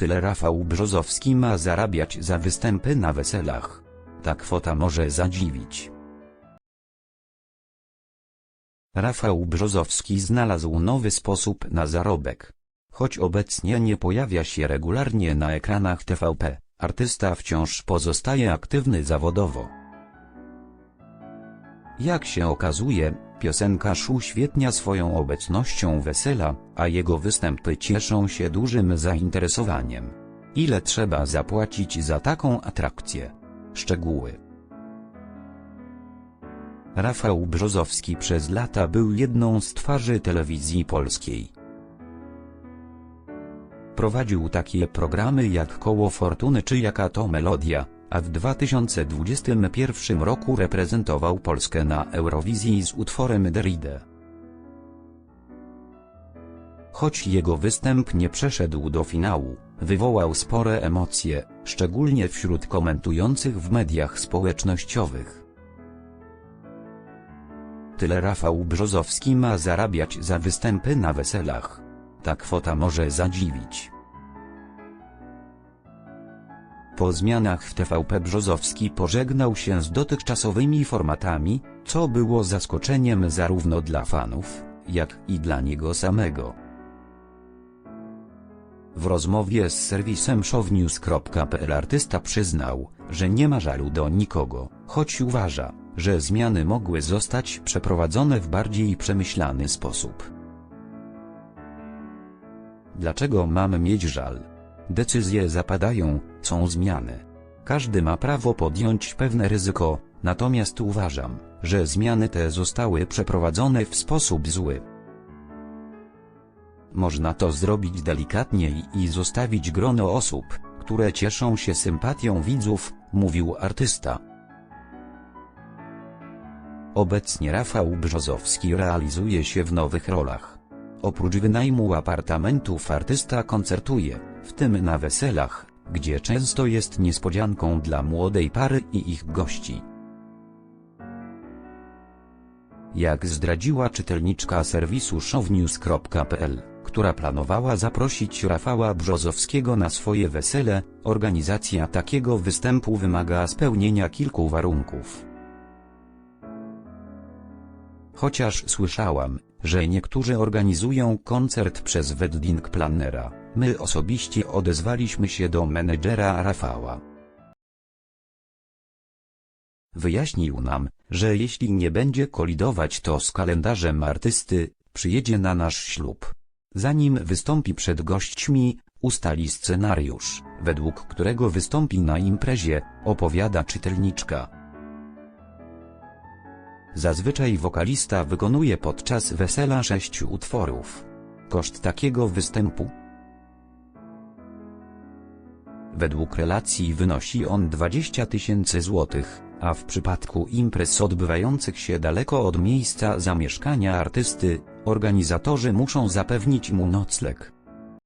Tyle Rafał Brzozowski ma zarabiać za występy na weselach. Ta kwota może zadziwić. Rafał Brzozowski znalazł nowy sposób na zarobek. Choć obecnie nie pojawia się regularnie na ekranach TVP, artysta wciąż pozostaje aktywny zawodowo. Jak się okazuje, piosenkarz uświetnia swoją obecnością wesela, a jego występy cieszą się dużym zainteresowaniem. Ile trzeba zapłacić za taką atrakcję? Szczegóły. Rafał Brzozowski przez lata był jedną z twarzy telewizji polskiej. Prowadził takie programy jak Koło Fortuny czy Jaka to Melodia, a w 2021 roku reprezentował Polskę na Eurowizji z utworem Derride. Choć jego występ nie przeszedł do finału, wywołał spore emocje, szczególnie wśród komentujących w mediach społecznościowych. Tyle Rafał Brzozowski ma zarabiać za występy na weselach. Ta kwota może zadziwić. Po zmianach w TVP Brzozowski pożegnał się z dotychczasowymi formatami, co było zaskoczeniem zarówno dla fanów, jak i dla niego samego. W rozmowie z serwisem shownews.pl artysta przyznał, że nie ma żalu do nikogo, choć uważa, że zmiany mogły zostać przeprowadzone w bardziej przemyślany sposób. Dlaczego mam mieć żal? Decyzje zapadają, są zmiany. Każdy ma prawo podjąć pewne ryzyko, natomiast uważam, że zmiany te zostały przeprowadzone w sposób zły. Można to zrobić delikatniej i zostawić grono osób, które cieszą się sympatią widzów, mówił artysta. Obecnie Rafał Brzozowski realizuje się w nowych rolach. Oprócz wynajmu apartamentów artysta koncertuje, w tym na weselach, gdzie często jest niespodzianką dla młodej pary i ich gości. Jak zdradziła czytelniczka serwisu shownews.pl, która planowała zaprosić Rafała Brzozowskiego na swoje wesele, organizacja takiego występu wymaga spełnienia kilku warunków. Chociaż słyszałam, że niektórzy organizują koncert przez wedding plannera, my osobiście odezwaliśmy się do menedżera Rafała. Wyjaśnił nam, że jeśli nie będzie kolidować to z kalendarzem artysty, przyjedzie na nasz ślub. Zanim wystąpi przed gośćmi, ustali scenariusz, według którego wystąpi na imprezie, opowiada czytelniczka. Zazwyczaj wokalista wykonuje podczas wesela sześć utworów. Koszt takiego występu Według relacji wynosi on 20 tysięcy złotych, a w przypadku imprez odbywających się daleko od miejsca zamieszkania artysty, organizatorzy muszą zapewnić mu nocleg.